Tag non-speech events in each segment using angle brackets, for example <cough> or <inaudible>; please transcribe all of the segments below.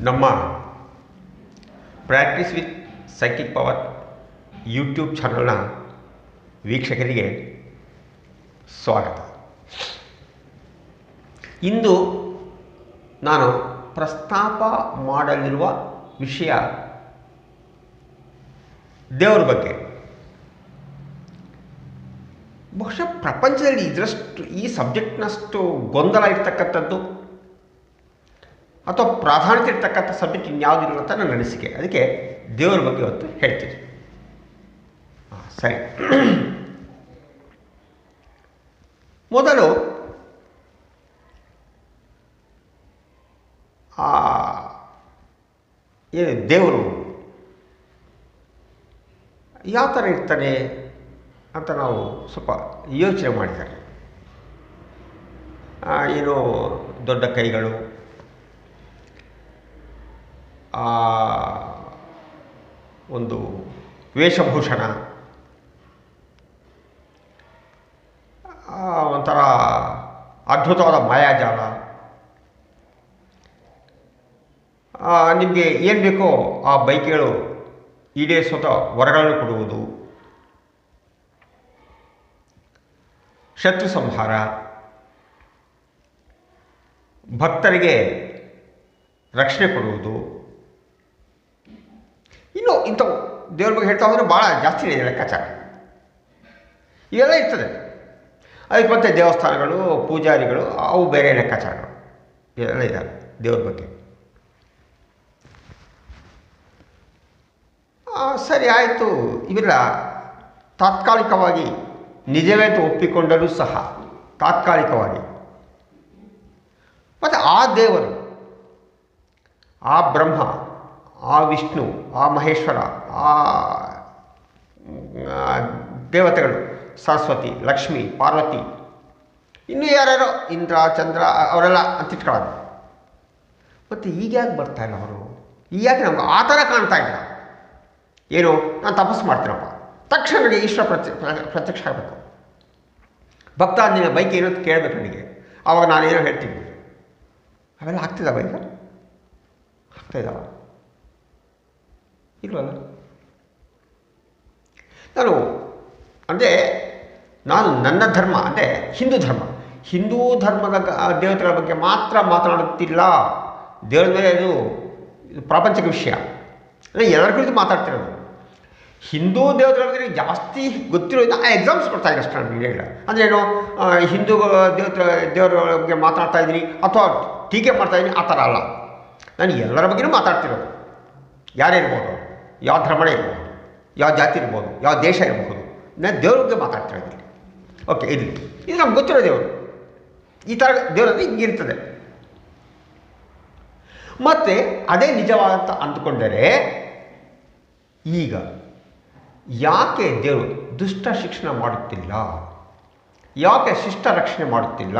ನಮ್ಮ practice with psychic power YouTube ಚಾನಲ್ನ ವೀಕ್ಷಕರಿಗೆ ಸ್ವಾಗತ. ಇಂದು ನಾನು ಪ್ರಸ್ತಾಪ ಮಾಡಲಿರುವ ವಿಷಯ ದೇವರ ಬಗ್ಗೆ. ಬಹುಶಃ ಪ್ರಪಂಚದಲ್ಲಿ ಇದರಷ್ಟು ಈ ಸಬ್ಜೆಕ್ಟ್ನಷ್ಟು ಗೊಂದಲ ಇರ್ತಕ್ಕಂಥದ್ದು ಅಥವಾ ಪ್ರಾಧಾನ್ಯತೆ ಇರ್ತಕ್ಕಂಥ ಸಬ್ಜೆಕ್ಟ್ ಇನ್ಯಾವುದಿಲ್ಲ ಅಂತ ನನ್ನ ಅನಿಸಿಕೆ. ಅದಕ್ಕೆ ದೇವರ ಬಗ್ಗೆ ಇವತ್ತು ಹೇಳ್ತೀನಿ. ಸರಿ. <clears throat> ಮೊದಲು ಏನು ದೇವರು ಯಾವ ಥರ ಇರ್ತಾನೆ ಅಂತ ನಾವು ಸ್ವಲ್ಪ ಯೋಚನೆ ಮಾಡಿದ್ದಾರೆ. ಏನು ದೊಡ್ಡ ಕೈಗಳು ಆ, ಒಂದು ವೇಷಭೂಷಣ. ಒಂಥರ ಅದ್ಭುತವಾದ ಮಾಯಾಜಾಲ. ನಿಮಗೆ ಏನು ಬೇಕೋ ಆ ಬೈಕ್ಗಳು ಈಡೇರಿಸುವಂಥ ವರಗಳನ್ನು ಕೊಡುವುದು. ಶತ್ರು ಸಂಹಾರ. ಭಕ್ತರಿಗೆ ರಕ್ಷಣೆ ಕೊಡುವುದು. ಇನ್ನು ಇಂಥವು. ದೇವ್ರ ಬಗ್ಗೆ ಹೇಳ್ತಾ ಹೋದರೆ ಭಾಳ ಜಾಸ್ತಿ ಇದೆ ಲೆಕ್ಕಾಚಾರ. ಇವೆಲ್ಲ ಇರ್ತದೆ. ಅದಕ್ಕೆ ಮತ್ತೆ ದೇವಸ್ಥಾನಗಳು, ಪೂಜಾರಿಗಳು, ಅವು ಬೇರೆ ಲೆಕ್ಕಾಚಾರಗಳು. ಇವೆಲ್ಲ ಇದ್ದಾವೆ ದೇವ್ರ ಬಗ್ಗೆ. ಸರಿ, ಆಯಿತು. ಇವೆಲ್ಲ ತಾತ್ಕಾಲಿಕವಾಗಿ ನಿಜವೇತು ಒಪ್ಪಿಕೊಂಡರೂ ಸಹ ತಾತ್ಕಾಲಿಕವಾಗಿ. ಮತ್ತು ಆ ದೇವರು, ಆ ಬ್ರಹ್ಮ ಆ ವಿಷ್ಣು, ಆ ಮಹೇಶ್ವರ, ಆ ದೇವತೆಗಳು, ಸರಸ್ವತಿ, ಲಕ್ಷ್ಮಿ, ಪಾರ್ವತಿ, ಇನ್ನೂ ಯಾರ್ಯಾರೋ ಇಂದ್ರ, ಚಂದ್ರ, ಅವರೆಲ್ಲ ಅಂತಿಟ್ಕೊಳ್ಳೋದು. ಮತ್ತು ಈಗ ಯಾಕೆ ಬರ್ತಾ ಇಲ್ಲ ಅವರು? ಈಗ ಯಾಕೆ ನಮ್ಗೆ ಆ ಥರ ಕಾಣ್ತಾ ಇಲ್ಲ? ಏನು, ನಾನು ತಪಸ್ಸು ಮಾಡ್ತೀನಪ್ಪ. ತಕ್ಷಣ ನನಗೆ ಈಶ್ವರ ಪ್ರತ್ಯ ಪ್ರತ್ಯಕ್ಷ ಆಗಬೇಕು. ಭಕ್ತ ನಿನ್ನ ಬೈಕ್ ಏನು ಕೇಳಬೇಕು ನನಗೆ. ಆವಾಗ ನಾನೇನೋ ಹೇಳ್ತೀನಿ. ಅವೆಲ್ಲ ಆಗ್ತಿದ್ದಾವ ಈಗ? ಆಗ್ತಾ ಇದ್ದಾವ? ಇಲ್ವಲ್ಲ? ನಾನು, ಅಂದರೆ ನಾನು ನನ್ನ ಧರ್ಮ, ಅಂದರೆ ಹಿಂದೂ ಧರ್ಮ. ಹಿಂದೂ ಧರ್ಮದ ದೇವತೆಗಳ ಬಗ್ಗೆ ಮಾತ್ರ ಮಾತನಾಡುತ್ತಿಲ್ಲ. ದೇವರ ಮೇಲೆ ಇದು ಪ್ರಾಪಂಚಿಕ ವಿಷಯ. ಅಂದರೆ ಎಲ್ಲರ ಕುರಿತು ಮಾತಾಡ್ತಿರೋದು. ಹಿಂದೂ ದೇವತೆಗಳ ಬಗ್ಗೆ ಜಾಸ್ತಿ ಗೊತ್ತಿರೋದು ಆ ಎಕ್ಸಾಮ್ಸ್ ಕೊಡ್ತಾ ಇದ್ದೀನಿ ಅಷ್ಟೇ ನಾನು ಅಂದರೆ ಏನು ಹಿಂದೂ ದೇವತೆ, ದೇವರ ಬಗ್ಗೆ ಮಾತಾಡ್ತಾ ಇದ್ದೀನಿ ಅಥವಾ ಟೀಕೆ ಮಾಡ್ತಾ ಇದ್ದೀನಿ ಆ ಥರ ಅಲ್ಲ. ನಾನು ಎಲ್ಲರ ಬಗ್ಗೆಯೂ ಮಾತಾಡ್ತಿರೋದು. ಯಾರು ಇರ್ಬೋದು ಯಾವ ಧರ್ಮಣ ಇರ್ಬೋದು, ಯಾವ ಜಾತಿ ಇರ್ಬೋದು, ಯಾವ ದೇಶ ಇರಬಹುದು ನಾನು ದೇವ್ರ ಬಗ್ಗೆ ಮಾತಾಡ್ತಿರೋದಿಲ್ಲ ಓಕೆ ಇದು. ಇದು ನಮ್ಗೆ ಗೊತ್ತಿರೋ ದೇವರು. ಈ ಥರ ದೇವರಲ್ಲಿ ಹಿಂಗಿರ್ತದೆ ಮತ್ತು ಅದೇ ನಿಜವಾದಂತ ಅಂದುಕೊಂಡರೆ, ಈಗ ಯಾಕೆ ದೇವರು ದುಷ್ಟ ಶಿಕ್ಷಣ ಮಾಡುತ್ತಿಲ್ಲ? ಯಾಕೆ ಶಿಷ್ಟ ರಕ್ಷಣೆ ಮಾಡುತ್ತಿಲ್ಲ?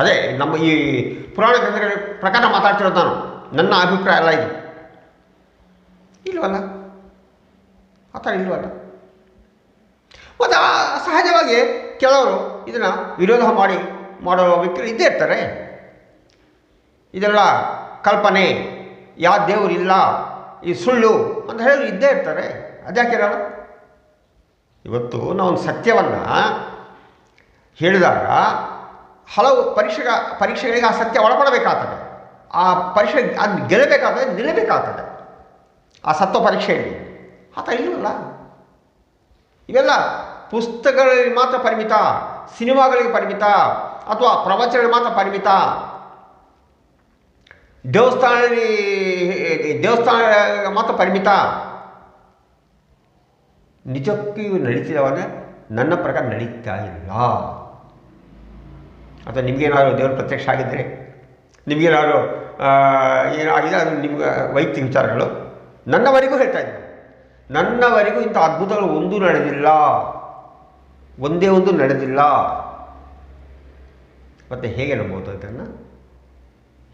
ಅದೇ ನಮ್ಮ ಈ ಪುರಾಣ ಗ್ರಂಥಗಳ ಪ್ರಕಾರ ಮಾತಾಡ್ತಿರೋದು ನಾನು. ನನ್ನ ಅಭಿಪ್ರಾಯ ಅಲ್ಲ ಇದು. ಇಲ್ವಲ್ಲ? ಆ ಥರ ಇಲ್ವಲ್ಲ? ಮತ್ತು ಸಹಜವಾಗಿ ಕೆಲವರು ಇದನ್ನು ವಿರೋಧ ಮಾಡಿ, ಮಾಡೋ ವ್ಯಕ್ತಿಗಳು ಇದ್ದೇ ಇರ್ತಾರೆ. ಇದೆಲ್ಲ ಕಲ್ಪನೆ ಯಾವ ಇಲ್ಲ, ಈ ಸುಳ್ಳು ಅಂತ ಹೇಳಿ ಇದ್ದೇ ಇರ್ತಾರೆ. ಅದ್ಯಾಕೆ ಇರಲ್ಲ ಇವತ್ತು ನಾವೊಂದು ಸತ್ಯವನ್ನು ಹೇಳಿದಾಗ ಹಲವು ಪರೀಕ್ಷೆಗ, ಪರೀಕ್ಷೆಗಳಿಗೆ ಆ ಸತ್ಯ ಒಳಪಡಬೇಕಾಗ್ತದೆ. ಆ ಪರೀಕ್ಷೆ ಅದು ಗೆಲ್ಲಬೇಕಾಗ್ತದೆ, ನಿಲ್ಲಬೇಕಾಗ್ತದೆ. ಆ ಸತ್ವ ಪರೀಕ್ಷೆಯಲ್ಲಿ ಆ ಥರ ಇಲ್ವಲ್ಲ ಇವೆಲ್ಲ ಪುಸ್ತಕಗಳಲ್ಲಿ ಮಾತ್ರ ಪರಿಮಿತ, ಸಿನಿಮಾಗಳಿಗೆ ಪರಿಮಿತ, ಅಥವಾ ಪ್ರವಚನಗಳಿಗೆ ಮಾತ್ರ ಪರಿಮಿತ. ದೇವಸ್ಥಾನದಲ್ಲಿ ದೇವಸ್ಥಾನ ಮಾತ್ರ ಪರಿಮಿತ. ನಿಜಕ್ಕೂ ನಡೀತಿದ್ದಾವೆ ನನ್ನ ಪ್ರಕಾರ ನಡೀತಾ ಇಲ್ಲ. ಅಥವಾ ನಿಮಗೇನಾದರೂ ದೇವರು ಪ್ರತ್ಯಕ್ಷ ಆಗಿದ್ದರೆ ನಿಮಗೇನಾದರೂ ಏನಾಗಿದೆ ಅದು ನಿಮ್ಗೆ ವೈಯಕ್ತಿಕ ವಿಚಾರಗಳು. ನನ್ನವರೆಗೂ ಹೇಳ್ತಾ ಇದ್ದೀನಿ ನನ್ನವರೆಗೂ ಇಂಥ ಅದ್ಭುತಗಳು ಒಂದೂ ನಡೆದಿಲ್ಲ. ಒಂದೇ ಒಂದು ನಡೆದಿಲ್ಲ. ಮತ್ತು ಹೇಗೆ ನಂಬೋದು ಅದನ್ನು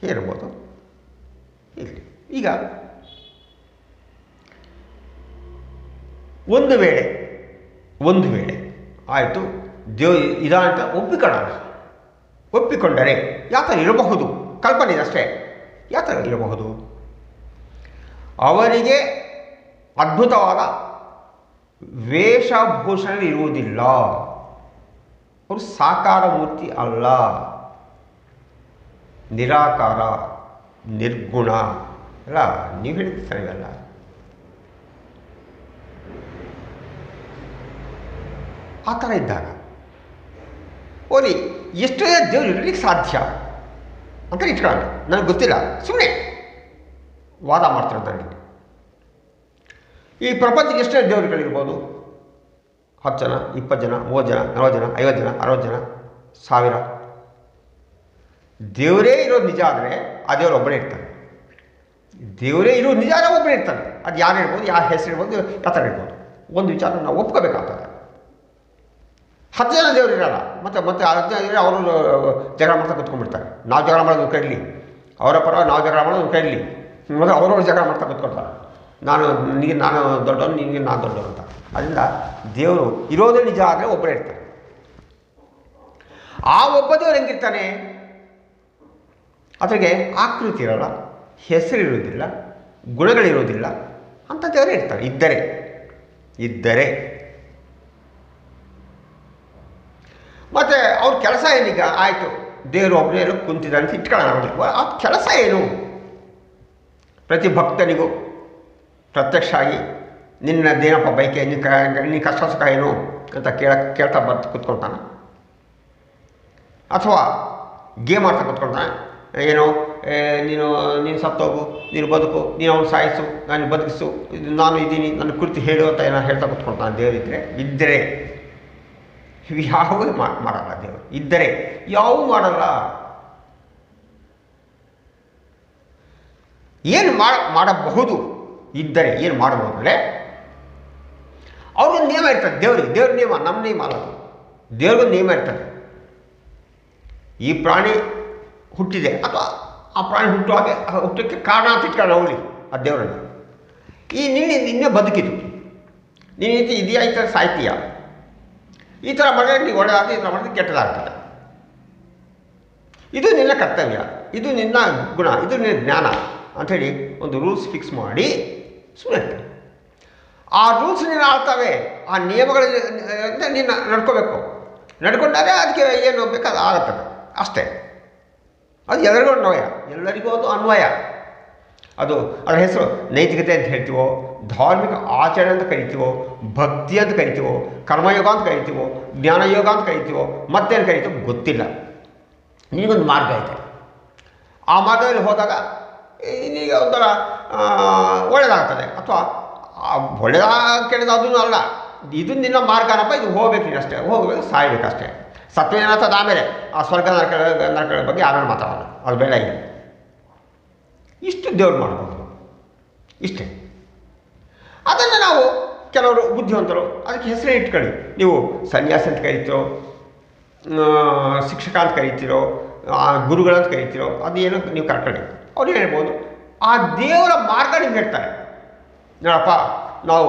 ಹೇಗೆ ನಂಬೋದು ಇರಲಿ ಈಗ ಒಂದು ವೇಳೆ ಒಂದು ವೇಳೆ ಆಯಿತು, ದೇವ್ ಇದಂತ ಒಪ್ಪಿಕೊಳ್ಳೋಣ. ಒಪ್ಪಿಕೊಂಡರೆ ಯಾವ ಥರ ಇರಬಹುದು. ಕಲ್ಪನೆ ಅಷ್ಟೇ. ಯಾವ ಥರ ಇರಬಹುದು. ಅವರಿಗೆ ಅದ್ಭುತವಾದ ವೇಷಭೂಷಣ ಇರುವುದಿಲ್ಲ ಅವರು ಸಾಕಾರ ಮೂರ್ತಿ ಅಲ್ಲ. ನಿರಾಕಾರ, ನಿರ್ಗುಣ ಅಲ್ಲ ನೀವು ಹೇಳಿದ ಸರಿಯಲ್ಲ ಆ ಥರ ಇದ್ದಾಗ ಓಲಿ ಎಷ್ಟೇ ದೇವರು ಇರಲಿಕ್ಕೆ ಸಾಧ್ಯ ಅಂತ ಇಟ್ಕೊಳ್ಳೋಣ ನನಗೆ ಗೊತ್ತಿಲ್ಲ. ಸುಮ್ಮನೆ ವಾದ ಮಾಡ್ತಿರ್ತಾರೆ. ಈ ಪ್ರಪಂಚಕ್ಕೆ ಎಷ್ಟೇ ದೇವರುಗಳಿರ್ಬೋದು, ಹತ್ತು ಜನ, ಇಪ್ಪತ್ತು ಜನ, ಮೂವತ್ತು ಜನ, ನಲವತ್ತು ಜನ, ಐವತ್ತು ಜನ, ಅರವತ್ತು ಜನ, ಸಾವಿರ. ದೇವರೇ ಇರೋದು ನಿಜ ಆದರೆ ಆ ದೇವರು ಒಬ್ಬನೇ ಇರ್ತಾನೆ. ದೇವರೇ ಇರೋದು ನಿಜ ಆದರೆ ಒಬ್ಬನೇ ಇರ್ತಾನೆ. ಅದು ಯಾರು ಇರ್ಬೋದು ಯಾರ ಹೆಸರು ಇರ್ಬೋದು ಯಾವ ಇರ್ಬೋದು ಒಂದು ವಿಚಾರ ನಾವು ಒಪ್ಕೋಬೇಕಾಗ್ತದೆ. ಹತ್ತು ಜನ ದೇವರು ಇರಲ್ಲ. ಮತ್ತು, ಮತ್ತೆ ಹತ್ತು ಜನ ಇದ್ರೆ ಅವರು ಜಗಳ ಮಾಡ್ತಾ ಕುತ್ಕೊಂಡ್ಬಿಡ್ತಾರೆ. ನಾವು ಜಗಳ ಮಾಡೋದು ಕರೀಲಿ ಅವರ ಪರವಾಗಿ ನಾವು ಜಗಳ ಮಾಡೋದು ಕರೀಲಿ ಮತ್ತು ಅವರವ್ರ ಜಗಳ ಮಾಡ್ತಾ ಕೂತ್ಕೊಳ್ತಾರೆ ನಾನು ನಿನಗೆ ನಾನು ದೊಡ್ಡವನು, ನಿನಗೆ ನಾನು ದೊಡ್ಡವನು ಅಂತ. ಅದರಿಂದ ದೇವರು ಇರೋದೇ ನಿಜ ಆದರೆ ಒಬ್ಬರೇ ಇರ್ತಾರೆ. ಆ ಒಬ್ಬ ದೇವರು ಹೆಂಗಿರ್ತಾನೆ? ಅದರಿಗೆ ಆಕೃತಿ ಇರಲ್ಲ ಹೆಸರಿರುವುದಿಲ್ಲ ಗುಣಗಳಿರುವುದಿಲ್ಲ ಅಂತ ದೇವರೇ ಇರ್ತಾರೆ. ಇದ್ದರೆ ಇದ್ದರೆ. ಮತ್ತು ಅವ್ರ ಕೆಲಸ ಏನೀಗ? ಆಯಿತು. ದೇವರು ಒಬ್ಬನೇ ಕುಂತಿದ್ದಾನೆ ಅಂತ ಇಟ್ಕೊಳ್ಳೋಣ ಆ ಕೆಲಸ ಏನು? ಪ್ರತಿ ಭಕ್ತನಿಗೂ ಪ್ರತ್ಯಕ್ಷ ಆಗಿ ನಿನ್ನ ದೇನಪ್ಪ ಬೈಕೆ ನಿನ್ನ ನಿನ್ನ ಕಷ್ಟ ಸುಖ ಏನು ಅಂತ ಕೇಳ, ಕೇಳ್ತಾ ಬರ್ತು ಕೂತ್ಕೊಳ್ತಾನೆ. ಅಥವಾ ಗೇಮ್ ಆಡ್ತಾ ಕೂತ್ಕೊಳ್ತಾನೆ. ಏನು ನೀನು ನೀನು ಸತ್ತೋಗು ನೀನು ಬದುಕು, ನೀನು ಅವನು ಸಾಯಿಸು, ನಾನು ಬದುಕಿಸು, ಇದು ನಾನು ಇದ್ದೀನಿ, ನನ್ನ ಕುರಿತು ಹೇಳು ಅಂತ ಏನೋ ಹೇಳ್ತಾ ಕೂತ್ಕೊಳ್ತಾನೆ ದೇವರಿದ್ದರೆ ಇದ್ದರೆ ಯಾವುದೇ ಮಾ- ಮಾಡಲ್ಲ ದೇವರು. ಇದ್ದರೆ ಯಾವೂ ಮಾಡಲ್ಲ. ಏನು ಮಾಡ, ಮಾಡಬಹುದು? ಇದ್ದರೆ ಏನು ಮಾಡಬಹುದು ಅಂದರೆ ಅವ್ರಿಗೊಂದು ನಿಯಮ ಇರ್ತದೆ, ದೇವ್ರಿಗೆ. ದೇವ್ರ ನಿಯಮ, ನಮ್ಮ ನಿಯಮ ಅಲ್ಲ. ದೇವ್ರಿಗೊಂದು ನಿಯಮ ಇರ್ತದೆ. ಈ ಪ್ರಾಣಿ ಹುಟ್ಟಿದೆ, ಅಥವಾ ಆ ಪ್ರಾಣಿ ಹುಟ್ಟುವಾಗೆ ಹುಟ್ಟಕ್ಕೆ ಕಾರಣ ಅಂತ ಇಟ್ಕೊಂಡು ಅವಳಿ ಆ ದೇವರನ್ನು. ಈ ನಿನ್ನೆ ನಿನ್ನೆ ಬದುಕಿತು ನೀನು ರೀತಿ ಇದೆಯಾ, ಈ ಥರ ಸಾಹಿತ್ಯ ಈ ಥರ ಮಾಡಿದ್ರೆ ನೀವು ಒಳ್ಳೆದಾಗ್ತದೆ ಈ ಥರ ಮಾಡಿದ್ರೆ ಕೆಟ್ಟದಾಗ್ತದೆ. ಇದು ನಿನ್ನ ಕರ್ತವ್ಯ. ಇದು ನಿನ್ನ ಗುಣ. ಇದು ನಿನ್ನ ಜ್ಞಾನ. ಅಂಥೇಳಿ ಒಂದು ರೂಲ್ಸ್ ಫಿಕ್ಸ್ ಮಾಡಿ ಸುಮ್ಮನೆ ಆ ರೂಲ್ಸ್ ನೀನು ಆಳ್ತವೆ ಆ ನಿಯಮಗಳ ನೀನು ನಡ್ಕೋಬೇಕು. ನಡ್ಕೊಂಡಾಗ ಅದಕ್ಕೆ ಏನು ಬೇಕು ಅದು. ಆಗುತ್ತದೆ ಅಷ್ಟೇ. ಅದು ಎಲ್ಲರಿಗೂ ಅನ್ವಯ. ಎಲ್ಲರಿಗೂ ಅದು ಅನ್ವಯ. ಅದು ಅದರ ಹೆಸರು ನೈತಿಕತೆ ಅಂತ ಹೇಳ್ತೀವೋ, ಧಾರ್ಮಿಕ ಆಚರಣೆ ಅಂತ ಕರಿತೀವೋ, ಭಕ್ತಿ ಅಂತ ಕರಿತೀವೋ, ಕರ್ಮಯೋಗ ಅಂತ ಕರಿತೀವೋ, ಜ್ಞಾನಯೋಗ ಅಂತ ಕರಿತೀವೋ, ಮತ್ತೇನು ಕರಿತೀವೋ ಗೊತ್ತಿಲ್ಲ. ನಿನಗೊಂದು ಮಾರ್ಗ ಇದೆ. ಆ ಮಾರ್ಗದಲ್ಲಿ ಹೋದಾಗ ನಿನಗೆ ಒಂಥರ ಒಳ್ಳೆಯದಾಗ್ತದೆ ಅಥವಾ ಒಳ್ಳೆಯದ ಕೇಳಿದ ಅದೂ ಅಲ್ಲ. ಇದು ನಿನ್ನ ಮಾರ್ಗನಪ್ಪ, ಇದು ಹೋಗ್ಬೇಕು ಅಷ್ಟೇ. ಹೋಗಬೇಕು ಸಾಯ್ಬೇಕಷ್ಟೇ ಸತ್ವೇನಾಗ್ತದೆ ಆಮೇಲೆ ಆ ಸ್ವರ್ಗ ನರಕ ನರಕಗಳ ಬಗ್ಗೆ ಆಮೇಲೆ ಮಾತಾಡೋಣ. ಅದು ಇಲ್ಲ ಇಷ್ಟು ದೇವ್ರು ಮಾಡ್ಬೋದು. ಇಷ್ಟೇ. ಅದನ್ನು ನಾವು ಕೆಲವರು ಬುದ್ಧಿವಂತರು, ಅದಕ್ಕೆ ಹೆಸರೇ ಇಟ್ಕೊಳ್ಳಿ. ನೀವು ಸನ್ಯಾಸ ಅಂತ ಕರಿತೀರೋ ಶಿಕ್ಷಕ ಅಂತ ಕರಿತೀರೋ ಗುರುಗಳಂತ ಕರಿತೀರೋ ಅದು ಏನೋ ನೀವು ಕರ್ಕೊಳ್ಳಿ. ಅವ್ರು ಹೇಳ್ಬೋದು, ಆ ದೇವರ ಮಾರ್ಗ ನಿಮ್ಗೆ ಹೇಳ್ತಾರೆ. ನೋಡಪ್ಪ, ನಾವು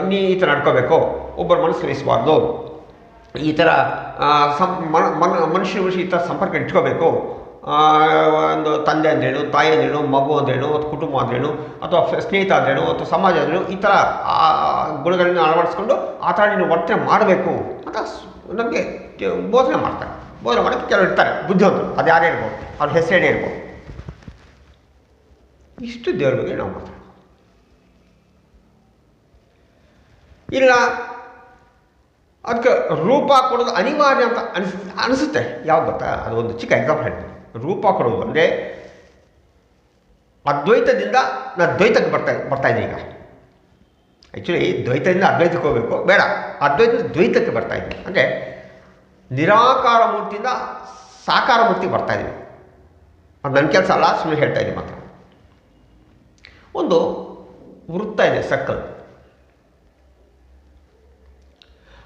ಇನ್ನೀ ಈ ಥರ ನಡ್ಕೋಬೇಕು, ಒಬ್ಬರ ಮನಸ್ಸು ಇರಿಸಬಾರ್ದು. ಈ ಥರ ಸಂ, ಮನ ಮನ, ಮನುಷ್ಯ ಮನುಷ್ಯ ಈ ಥರ ಸಂಪರ್ಕ ಇಟ್ಕೋಬೇಕು. ಒಂದು ತಂದೆ ಅಂದ್ರೇನು ತಾಯಿ ಅಂದ್ರೇನು ಮಗು ಅಂದ್ರೇನು ಅಥವಾ ಕುಟುಂಬ ಅಂದ್ರೇನು ಅಥವಾ ಸ್ನೇಹಿತ ಅಂದ್ರೇನು ಅಥವಾ ಸಮಾಜ ಅಂದ್ರೇನು ಈ ಥರ ಗುಣಗಳನ್ನ ಅಳವಡಿಸ್ಕೊಂಡು ಆ ಥರ ನೀನು ವರ್ತನೆ ಮಾಡಬೇಕು ಅಂತ ನಮಗೆ ಬೋಧನೆ ಮಾಡ್ತಾರೆ. ಬೋಧನೆ ಮಾಡೋಕ್ಕೆ ಕೆಲವರು ಇರ್ತಾರೆ, ಬುದ್ಧಿವಂತರು, ಅದು ಯಾರೇ ಇರ್ಬೋದು ಅವ್ರ ಹೆಸರೇನೇ ಇರ್ಬೋದು ಇಷ್ಟು ದೇವ್ರ ಬಗ್ಗೆ ನಾವು ಮಾತಾಡೋಣ ಇಲ್ಲ, ಅದಕ್ಕೆ ರೂಪ ಕೊಡೋದು ಅನಿವಾರ್ಯ ಅಂತ ಅನಿಸ್, ಅನಿಸುತ್ತೆ. ಯಾವ್ದು ಗೊತ್ತಾ? ಅದು ಒಂದು ಚಿಕ್ಕ ಎಕ್ಸಾಂಪಲ್ ಹೇಳ್ತೀನಿ. ರೂಪ ಕೊಡೋದು ಅಂದರೆ ಅದ್ವೈತದಿಂದ ನಾನು ದ್ವೈತಕ್ಕೆ ಬರ್ತಾ ಬರ್ತಾ ಇದ್ದೀನಿ ಈಗ. ಆ್ಯಕ್ಚುಲಿ ದ್ವೈತದಿಂದ ಅದ್ವೈತಕ್ಕೆ ಹೋಗಬೇಕು. ಬೇಡ. ಅದ್ವೈತದಿಂದ ದ್ವೈತಕ್ಕೆ ಬರ್ತಾ ಇದ್ದೀನಿ. ಅಂದರೆ ನಿರಾಕಾರ ಮೂರ್ತಿಯಿಂದ ಸಾಕಾರ ಮೂರ್ತಿಗೆ ಬರ್ತಾ ಇದ್ದೀನಿ. ಅದು ನನ್ನ ಕೆಲಸ ಅಲ್ಲ ಸುಮ್ಮನೆ ಹೇಳ್ತಾ ಇದ್ದೀನಿ ಒಂದು ವೃತ್ತ ಇದೆ, ಸರ್ಕಲ್.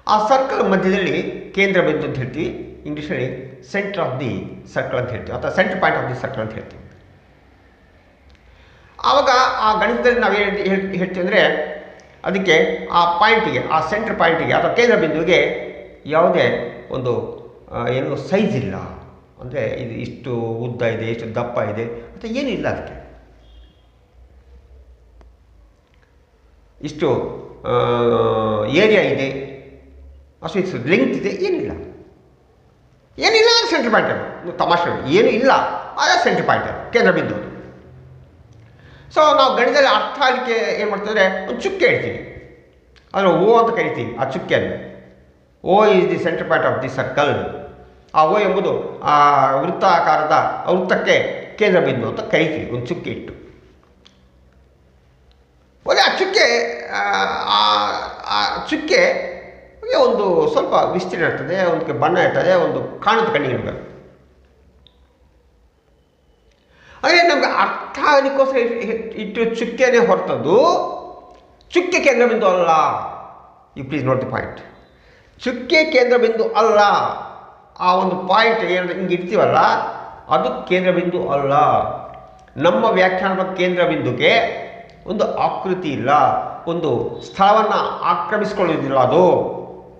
ಆ ಸರ್ಕಲ್ ಮಧ್ಯದಲ್ಲಿ ಕೇಂದ್ರ ಬಿಂದು ಅಂತ ಹೇಳ್ತೀವಿ ಇಂಗ್ಲೀಷಲ್ಲಿ ಸೆಂಟರ್ ಆಫ್ ದಿ ಸರ್ಕಲ್ ಅಂತ ಹೇಳ್ತೀವಿ, ಅಥವಾ centre point of the circle ಅಂತ ಹೇಳ್ತೀವಿ. ಆವಾಗ ಆ ಗಣಿತದಲ್ಲಿ ನಾವು ಏನು ಹೇಳ್ತೀವಿ ಅಂದರೆ ಅದಕ್ಕೆ ಆ ಪಾಯಿಂಟಿಗೆ ಆ ಸೆಂಟರ್ ಪಾಯಿಂಟಿಗೆ ಅಥವಾ ಕೇಂದ್ರ ಬಿಂದುವಿಗೆ ಯಾವುದೇ ಒಂದು ಏನು ಸೈಜ್ ಇಲ್ಲ. ಅಂದರೆ ಇದು ಇಷ್ಟು ಉದ್ದ ಇದೆ, ಇಷ್ಟು ದಪ್ಪ ಇದೆ, ಅಂತ ಏನೂ ಇಲ್ಲ ಅದಕ್ಕೆ. ಇಷ್ಟು ಏರಿಯಾ ಇದೆ. ಅಷ್ಟು ಇಷ್ಟು ಲೆಂತ್ ಇದೆ, ಏನಿಲ್ಲ. ಏನಿಲ್ಲ ಅದು ಸೆಂಟ್ರ್ ಪಾಯಿಂಟ್ ತಮಾಷೆ ಏನು ಇಲ್ಲ ಅದೇ ಸೆಂಟ್ರ್ ಪಾಯಿಂಟ್ ಕೇಂದ್ರ ಬಿಂದು ಸೊ ನಾವು ಗಣಿತದಲ್ಲಿ ಅರ್ಥ ಆಗಲಿಕ್ಕೆ ಏನು ಮಾಡ್ತಂದರೆ, ಒಂದು ಚುಕ್ಕೆ ಇಡ್ತೀವಿ. ಅದನ್ನು ಓ ಅಂತ ಕರಿತೀವಿ, ಆ ಚುಕ್ಕೆಯನ್ನು. O is the centre point of the circle ಆ ಓ ಎಂಬುದು, ಆ ವೃತ್ತಾಕಾರದ ವೃತ್ತಕ್ಕೆ ಕೇಂದ್ರ ಬಿಂದು ಅಂತ ಕರಿತೀವಿ, ಒಂದು ಚುಕ್ಕೆ ಇಟ್ಟು. ಚುಕ್ಕೆ ಆ, ಚುಕ್ಕೆ ಒಂದು ಸ್ವಲ್ಪ ವಿಸ್ತೀರ್ಣ ಇರ್ತದೆ ಒಂದು ಬಣ್ಣ ಇರ್ತದೆ ಒಂದು ಕಾಣದ ಕಣ್ಣಿಗೆ ಇರಬೇಕು ಹಾಗೆ ನಮಗೆ ಅರ್ಥ ಅದಕ್ಕೋಸ್ಕರ ಇಟ್- ಇಟ್- ಇಟ್ಟು ಚುಕ್ಕೆನೇ ಹೊರತದ್ದು. ಚುಕ್ಕೆ ಕೇಂದ್ರ ಬಿಂದು ಅಲ್ಲ. You please note the point ಚುಕ್ಕೆ ಕೇಂದ್ರ ಬಿಂದು ಅಲ್ಲ. ಆ ಒಂದು ಪಾಯಿಂಟ್ ಏನು ಹಿಂಗೆ ಇಡ್ತೀವಲ್ಲ ಅದು ಕೇಂದ್ರ ಬಿಂದು ಅಲ್ಲ. ನಮ್ಮ ವ್ಯಾಖ್ಯಾನದ ಕೇಂದ್ರ ಬಿಂದುಗೆ ಒಂದು ಆಕೃತಿ ಇಲ್ಲ, ಒಂದು ಸ್ಥಳವನ್ನು ಆಕ್ರಮಿಸ್ಕೊಳ್ಳೋದಿಲ್ಲ ಅದು.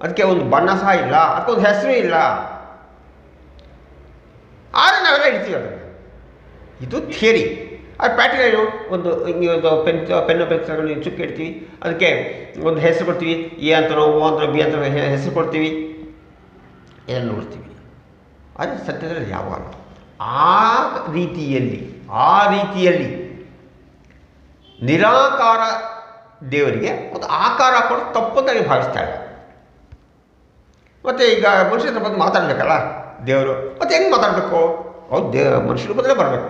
ಅದಕ್ಕೆ ಒಂದು ಬಣ್ಣ ಸಹ ಇಲ್ಲ, ಅದಕ್ಕೆ ಒಂದು ಹೆಸರು ಇಲ್ಲ. ಆದರೆ ನಾವೆಲ್ಲ ಇಡ್ತೀವಿ ಅದನ್ನು. ಇದು ಥಿಯರಿ. ಅದು ಪ್ಯಾಟರ್ನ್ ಏನು? ಒಂದು ಒಂದು ಪೆನ್, ಪೆನ್ನು ಪೆನ್ಸಿಲ್ಗಳು ಚುಕ್ಕಿ ಇಡ್ತೀವಿ, ಅದಕ್ಕೆ ಒಂದು ಹೆಸರು ಕೊಡ್ತೀವಿ, ಎ ಅಂತನೋ ಓ ಅಂತನೋ ಬಿ ಅಂತನೋ ಹೆಸರು ಕೊಡ್ತೀವಿ. ಇದನ್ನು ನೋಡ್ತೀವಿ. ಅದು ಸತ್ಯದಲ್ಲಿ ಯಾವಾಗ ಆ ರೀತಿಯಲ್ಲಿ ಆ ರೀತಿಯಲ್ಲಿ ನಿರಾಕಾರ ದೇವರಿಗೆ ಒಂದು ಆಕಾರ ಕೊಡು ತಪ್ಪು ಅಂತ ಇಲ್ಲ ಮತ್ತು ಈಗ ಮನುಷ್ಯರ ಬಂದು ಮಾತಾಡಬೇಕಲ್ಲ, ದೇವರು, ಮತ್ತು ಹೆಂಗೆ ಮಾತಾಡಬೇಕು? ಅವ್ರು ದೇ ಮನುಷ್ಯರ ರೂಪದಲ್ಲೇ ಬರಬೇಕು.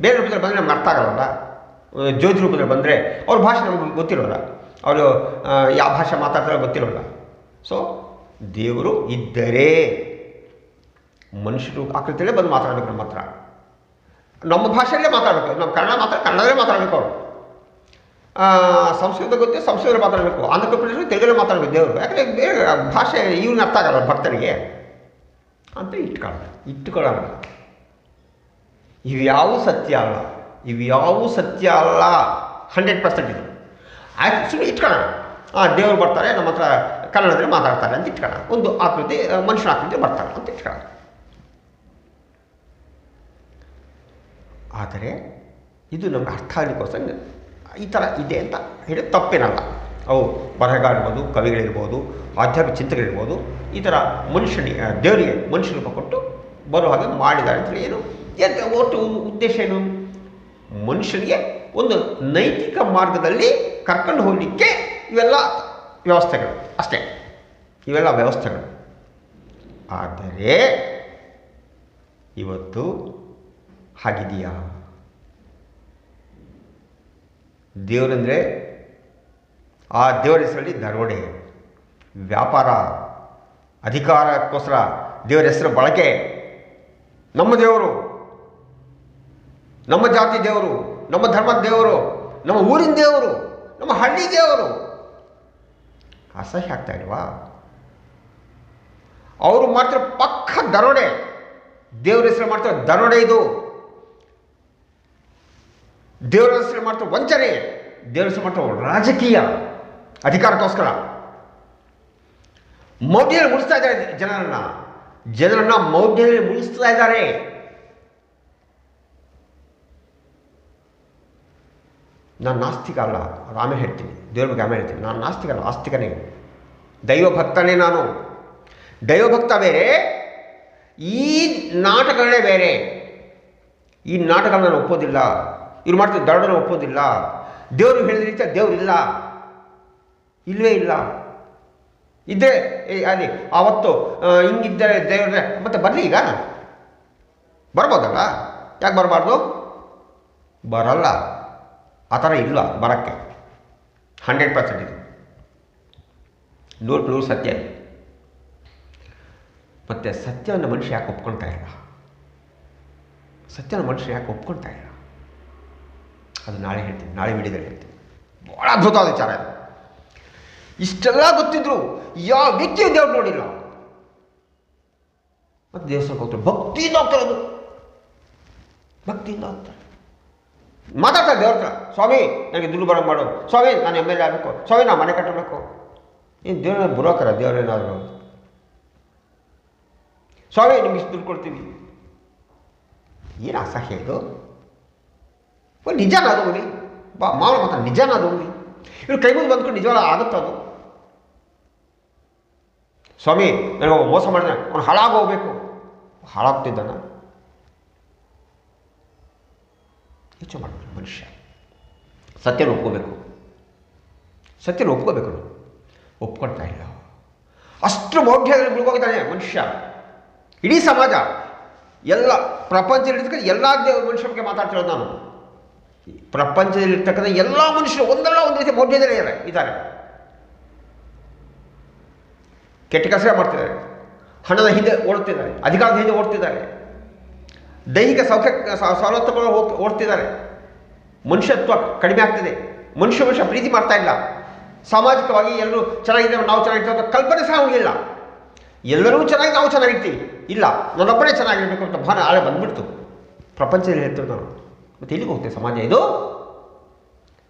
ಬೇರೆ ರೂಪದಲ್ಲಿ ಬಂದರೆ ನಮ್ಗೆ ಅರ್ಥ ಆಗಲ್ಲ ಜ್ಯೋತಿ ರೂಪದಲ್ಲಿ ಬಂದರೆ ಅವ್ರ ಭಾಷೆ ನಮ್ಗೆ ಗೊತ್ತಿರೋಲ್ಲ. ಅವರು ಯಾವ ಭಾಷೆ ಮಾತಾಡ್ತಾರೋ ಗೊತ್ತಿರೋಲ್ಲ. ಸೊ ದೇವರು ಇದ್ದರೆ ಮನುಷ್ಯರು ಆಕೃತಿಯಲ್ಲೇ ಬಂದು ಮಾತಾಡಬೇಕು ನಮ್ಮ ಹತ್ರ. ನಮ್ಮ ಭಾಷೆಯಲ್ಲೇ ಮಾತಾಡಬೇಕು. ನಮ್ಮ ಕನ್ನಡ ಮಾತ್ರ ಕನ್ನಡದಲ್ಲೇ ಮಾತಾಡಬೇಕು ಅವರು. ಆ, ಸಂಸ್ಕೃತ ಗೊತ್ತೇ ಸಂಸ್ಕೃತದಲ್ಲಿ ಮಾತಾಡಬೇಕು. ಆಂಧ್ರ ಪ್ರದೇಶ ತೆಲುಗಲ್ಲೇ ಮಾತಾಡಬೇಕು ದೇವರು. ಯಾಕಂದರೆ ಬೇರೆ ಭಾಷೆ ಇವ್ನ ಅರ್ಥ ಆಗಲ್ಲ ಭಕ್ತರಿಗೆ. ಅಂತ ಇಟ್ಕೊಳ್ಳೋಣ ಇಟ್ಟುಕೊಳ್ಳೋಣ ಇವ್ಯಾವ ಸತ್ಯ ಅಲ್ಲ. ಇವ್ಯಾವ ಸತ್ಯ ಅಲ್ಲ. ಹಂಡ್ರೆಡ್ ಪರ್ಸೆಂಟ್ ಇದು. ಆ್ಯಕ್ಚುಲಿ ಸುಮ್ಮನೆ ಇಟ್ಕೊಳ್ಳೋಣ. ಹಾಂ ದೇವರು ಬರ್ತಾರೆ ನಮ್ಮ ಹತ್ರ ಕನ್ನಡದಲ್ಲಿ ಮಾತಾಡ್ತಾರೆ ಅಂತ ಇಟ್ಕೊಳ್ಳೋಣ. ಒಂದು ಆಕೃತಿ ಆ, ಮನುಷ್ಯನ ಆಕೃತಿ ಬರ್ತಾರೆ ಅಂತ ಇಟ್ಕೊಳ್ಳೋಣ. ಆದರೆ ಇದು ನಮ್ಗೆ ಅರ್ಥ ಆಗಲಿಕ್ಕೋಸ್ಕರ ಈ ಥರ ಇದೆ ಅಂತ ಹೇಳಿ ತಪ್ಪೇನಲ್ಲ. ಅವು ಬರಹಗಾರ ಇರ್ಬೋದು ಕವಿಗಳಿರ್ಬೋದು, ಆಧ್ಯಾತ್ಮಿಕ ಚಿಂತಕರಿರ್ಬೋದು, ಈ ಥರ ಮನುಷ್ಯನಿಗೆ ದೇವರಿಗೆ ಮನುಷ್ಯ ರೂಪ ಕೊಟ್ಟು ಬರೋ ಹಾಗೆ ಮಾಡಿದ್ದಾರೆ ಅಂತ ಏನು ಏನು ಒಟ್ಟು ಉದ್ದೇಶ ಏನು? ಮನುಷ್ಯನಿಗೆ ಒಂದು ನೈತಿಕ ಮಾರ್ಗದಲ್ಲಿ ಕರ್ಕೊಂಡು ಹೋಗಲಿಕ್ಕೆ ಇವೆಲ್ಲ ವ್ಯವಸ್ಥೆಗಳು ಅಷ್ಟೇ. ಇವೆಲ್ಲ ವ್ಯವಸ್ಥೆಗಳು. ಆದರೆ ಇವತ್ತು ಹಾಗಿದೆಯಾ? ದೇವರಂದರೆ ಆ ದೇವರ ಹೆಸರಲ್ಲಿ ದರೋಡೆ ವ್ಯಾಪಾರ, ಅಧಿಕಾರಕ್ಕೋಸ್ಕರ ದೇವರ ಹೆಸರು ಬಳಕೆ. ನಮ್ಮ ದೇವರು, ನಮ್ಮ ಜಾತಿ ದೇವರು, ನಮ್ಮ ಧರ್ಮದ ದೇವರು, ನಮ್ಮ ಊರಿನ ದೇವರು, ನಮ್ಮ ಹಳ್ಳಿ ದೇವರು. ಅಸಹ್ಯ ಆಗ್ತಾ ಇಲ್ವಾ? ಅವರು ಮಾಡ್ತಿರೋ ಪಕ್ಕ ದರೋಡೆ ದೇವರ ಹೆಸರು ಮಾಡ್ತಿರೋ ದರೋಡೆ ಇದು. ದೇವರ ಹೆಸರು ಮಾಡ್ತಿರೋ ವಂಚನೆ, ದೇವರ ಹೆಸರು ರಾಜಕೀಯ. ಅಧಿಕಾರಕ್ಕೋಸ್ಕರ. ಮೌಢ್ಯಲ್ಲಿ ಮುಳಿಸ್ತಾ ಇದ್ದಾರೆ ಜನರನ್ನ. ಜನರನ್ನ ಮೌಢ್ಯದಲ್ಲಿ ಮುಳಿಸ್ತಾ ಇದ್ದಾರೆ. ನಾನು ನಾಸ್ತಿಕ ಅಲ್ಲ ಅದು ಹೇಳ್ತೀನಿ, ದೇವ್ರ ಬಗ್ಗೆ ಆಮೇಲೆ ಹೇಳ್ತೀನಿ. ನಾನು ನಾಸ್ತಿಕ ಅಲ್ಲ ಆಸ್ತಿಕನೇ. ದೈವ ಭಕ್ತನೇ ನಾನು. ದೈವ ಭಕ್ತ ಬೇರೆ, ಈ ನಾಟಕಗಳೇ ಬೇರೆ. ಈ ನಾಟಕಗಳನ್ನ ನಾನು ಒಪ್ಪೋದಿಲ್ಲ. ಇವ್ರು ಮಾಡ್ತಾರೆ ದರೋಡರು ಒಪ್ಪೋದಿಲ್ಲ. ದೇವರು ಹೇಳಿದ ರೀತಿಯ ದೇವರಿಲ್ಲ ಇಲ್ಲವೇ ಇಲ್ಲ. ಇದ್ದರೆ ಅಲ್ಲಿ, ಆವತ್ತು ಹಿಂಗಿದ್ದರೆ ದೇವ್ರೆ ಮತ್ತೆ ಬರಲಿ ಈಗ? ಬರ್ಬೋದಲ್ಲ? ಯಾಕೆ ಬರಬಾರ್ದು? ಬರಲ್ಲ. ಆ ಥರ ಇಲ್ಲ ಬರೋಕ್ಕೆ. ಹಂಡ್ರೆಡ್ ಪರ್ಸೆಂಟ್ ಇದು. ನೂರು ನೂರು ಸತ್ಯ ಮತ್ತು ಸತ್ಯವನ್ನು ಮನುಷ್ಯ ಯಾಕೆ ಒಪ್ಕೊಳ್ತಾ ಇಲ್ಲ? ಸತ್ಯವನ್ನು ಮನುಷ್ಯ ಯಾಕೆ ಒಪ್ಕೊಳ್ತಾ ಇಲ್ಲ? ಅದು ನಾಳೆ ಹೇಳ್ತೀನಿ, ನಾಳೆ ವಿಡಿಯೋದಲ್ಲಿ ಹೇಳ್ತೀನಿ. ಭಾಳ ಅದ್ಭುತವಾದ ವಿಚಾರ ಇದು. ಇಷ್ಟೆಲ್ಲ ಗೊತ್ತಿದ್ರು ಯಾವ ವ್ಯಕ್ತಿಯು ದೇವ್ರು ನೋಡಿಲ್ಲ. ಮತ್ತು ದೇವಸ್ಥಾನಕ್ಕೆ ಹೋಗ್ತಾರೆ. ಭಕ್ತಿಯಿಂದ ಹೋಗ್ತಾರೆ ಅದು. ಭಕ್ತಿಯಿಂದ ಹೋಗ್ತಾರೆ. ಮಾತಾಡ್ತಾರೆ ದೇವ್ರ ಸ್ವಾಮಿ, ನನಗೆ ದುಡ್ಡು ಬರೋ ಮಾಡು. ಸ್ವಾಮಿ, ನಾನು ಎಂ ಎಲ್ ಎ ಆಗಬೇಕು. ಸ್ವಾಮಿ ನಾನು ಮನೆ ಕಟ್ಟಬೇಕು. ಏನು ದೇವ್ರ ಬರೋಕರ ದೇವ್ರೇನಾದರು ಸ್ವಾಮಿ, ನಿಮ್ಗೆ ಇಷ್ಟು ದುಡ್ಡು ಕೊಡ್ತೀವಿ ಏನು ಅಸಹ್ಯ ಇದು? ನಿಜಾನ ಅದು ಹೋಗಿ ಬಾ, ಮಾವನ ಮಾತ್ರ ನಿಜಾನ ಅದು ಹೋಗಿ ಇವ್ರು ಕೈ ಮುಂದೆ ಬಂದ್ಕೊಂಡು ನಿಜವಾದ ಅದು. ಸ್ವಾಮಿ, ನನಗೆ ಅವ ಮೋಸ ಮಾಡಿದ ಅವನು ಹಾಳಾಗೋಗ್ಬೇಕು ಹಾಳಾಗ್ತಿದ್ದಾನ. ಯೋಚನೆ ಮಾಡಬೇಕು ಮನುಷ್ಯ. ಸತ್ಯನ ಒಪ್ಕೋಬೇಕು. ಸತ್ಯನ ಒಪ್ಕೋಬೇಕು ಒಪ್ಕೊಳ್ತಾ ಇಲ್ಲ. ಅಷ್ಟು ಮೌಢ್ಯದಲ್ಲಿ ಮುಳುಗೋಗಿದ್ದಾನೆ ಮನುಷ್ಯ. ಇಡೀ ಸಮಾಜ. ಎಲ್ಲ ಪ್ರಪಂಚದಲ್ಲಿರ್ತಕ್ಕಂಥ ಎಲ್ಲ ಮನುಷ್ಯ ಬಗ್ಗೆ ಮಾತಾಡ್ತಿರೋದು ನಾನು. ಪ್ರಪಂಚದಲ್ಲಿರ್ತಕ್ಕಂಥ ಎಲ್ಲ ಮನುಷ್ಯರು ಒಂದಲ್ಲ ಒಂದು ರೀತಿ ಮೌಢ್ಯದಲ್ಲೇ ಇದ್ದಾರೆ ಕೆಟ್ಟ ಕೆಲಸ ಮಾಡ್ತಿದ್ದಾರೆ. ಹಣದ ಹಿಂದೆ ಓಡ್ತಿದ್ದಾರೆ ಅಧಿಕಾರದ ಹಿಂದೆ ಓಡ್ತಿದ್ದಾರೆ ದೈಹಿಕ ಸೌಖ್ಯ ಸವಲತ್ತುಗಳು ಓಡ್ತಿದ್ದಾರೆ ಮನುಷ್ಯತ್ವ ಕಡಿಮೆ ಆಗ್ತಿದೆ. ಮನುಷ್ಯ ಮನುಷ್ಯ ಪ್ರೀತಿ ಮಾಡ್ತಾ ಇಲ್ಲ. ಸಾಮಾಜಿಕವಾಗಿ ಎಲ್ಲರೂ ಚೆನ್ನಾಗಿದ್ದೇವೆ ನಾವು ಚೆನ್ನಾಗಿರ್ತೇವೆ ಅಂತ ಕಲ್ಪನೆ ಸಹ ಅವನಿಗಿಲ್ಲ ಎಲ್ಲರೂ ಚೆನ್ನಾಗಿ ನಾವು ಚೆನ್ನಾಗಿರ್ತೀವಿ. ಇಲ್ಲ, ನನ್ನೊಬ್ಬನೇ ಚೆನ್ನಾಗಿರಬೇಕು ಅಂತ ಭಾನ ಆಳೆ ಬಂದ್ಬಿಡ್ತು. ಪ್ರಪಂಚದಲ್ಲಿ ಹೇಳ್ತೇವೆ ನಾವು ಮತ್ತೆ ಎಲ್ಲಿಗೆ ಹೋಗುತ್ತೆ ಸಮಾಜ ಇದು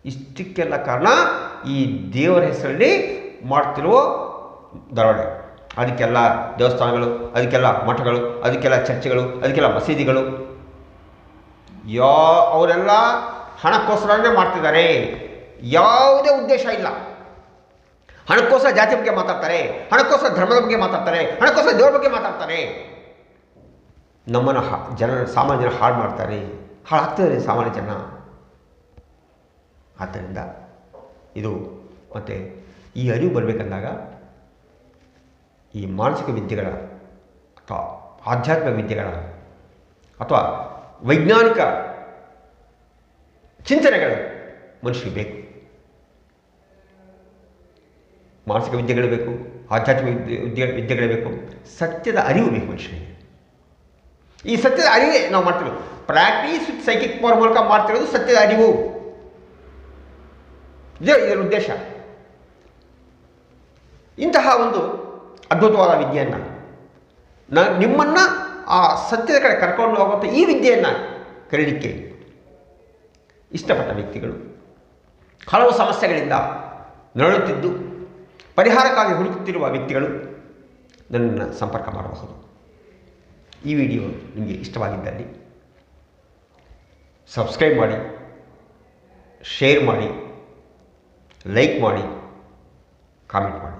ಇಷ್ಟಕ್ಕೆಲ್ಲ ಕಾರಣ ಈ ದೇವರ ಹೆಸರಲ್ಲಿ ಮಾಡ್ತಿರುವ ದರೋಡೆ ಅದಕ್ಕೆಲ್ಲ ದೇವಸ್ಥಾನಗಳು ಅದಕ್ಕೆಲ್ಲ ಮಠಗಳು ಅದಕ್ಕೆಲ್ಲ ಚರ್ಚೆಗಳು ಅದಕ್ಕೆಲ್ಲ ಮಸೀದಿಗಳು ಯಾ ಅವರೆಲ್ಲ ಹಣಕ್ಕೋಸ್ಕರನೇ ಮಾಡ್ತಿದ್ದಾರೆ ಯಾವುದೇ ಉದ್ದೇಶ ಇಲ್ಲ ಹಣಕ್ಕೋಸ್ಕರ ಜಾತಿ ಬಗ್ಗೆ ಮಾತಾಡ್ತಾರೆ ಹಣಕ್ಕೋಸ್ಕರ ಧರ್ಮದ ಬಗ್ಗೆ ಮಾತಾಡ್ತಾರೆ ಹಣಕ್ಕೋಸ್ಕರ ದೇವರ ಬಗ್ಗೆ ಮಾತಾಡ್ತಾರೆ ನಮ್ಮನ್ನು ಹಾ ಜನ ಸಾಮಾನ್ಯರು ಹಾಳು ಮಾಡ್ತಾರೆ ಹಾಳಾಗ್ತಿದ್ದಾರೆ ಸಾಮಾನ್ಯ ಜನ. ಆದ್ದರಿಂದ ಇದು ಮತ್ತು ಈ ಅರಿವು ಬರಬೇಕಂದಾಗ ಈ ಮಾನಸಿಕ ವಿದ್ಯೆಗಳ ಅಥವಾ ಆಧ್ಯಾತ್ಮಿಕ ವಿದ್ಯೆಗಳ ಅಥವಾ ವೈಜ್ಞಾನಿಕ ಚಿಂತನೆಗಳು ಮನುಷ್ಯರಿಗೆ ಬೇಕು. ಮಾನಸಿಕ ವಿದ್ಯೆಗಳು ಬೇಕು, ಆಧ್ಯಾತ್ಮಿಕ ವಿದ್ಯೆ ವಿದ್ಯೆ ವಿದ್ಯೆಗಳು ಬೇಕು. ಸತ್ಯದ ಅರಿವು ಬೇಕು ಮನುಷ್ಯನಿಗೆ. ಈ ಸತ್ಯದ ಅರಿವೇ ನಾವು ಮಾಡ್ತಿರೋದು ಪ್ರಾಕ್ಟೀಸ್ ವಿತ್ ಸೈಕಿಕ್ ಪವರ್ ಮೂಲಕ ಮಾಡ್ತಿರೋದು ಸತ್ಯದ ಅರಿವು. ಇದೇ ಇದರ ಉದ್ದೇಶ. ಇಂತಹ ಒಂದು ಅದ್ಭುತವಾದ ವಿದ್ಯೆಯನ್ನು, ನ, ನಿಮ್ಮನ್ನು ಆ ಸತ್ಯದ ಕಡೆ ಕರ್ಕೊಂಡು ಹೋಗುವಂಥ ಈ ವಿದ್ಯೆಯನ್ನು ಕರೀಲಿಕ್ಕೆ ಇಷ್ಟಪಟ್ಟ ವ್ಯಕ್ತಿಗಳು. ಹಲವು ಸಮಸ್ಯೆಗಳಿಂದ ನರಳುತ್ತಿದ್ದು, ಪರಿಹಾರಕ್ಕಾಗಿ ಹುಡುಕುತ್ತಿರುವ ವ್ಯಕ್ತಿಗಳು ನನ್ನನ್ನು ಸಂಪರ್ಕ ಮಾಡಬಹುದು. ಈ ವಿಡಿಯೋ ನಿಮಗೆ ಇಷ್ಟವಾಗಿದ್ದಲ್ಲಿ ಸಬ್ಸ್ಕ್ರೈಬ್ ಮಾಡಿ ಶೇರ್ ಮಾಡಿ ಲೈಕ್ ಮಾಡಿ ಕಾಮೆಂಟ್ ಮಾಡಿ.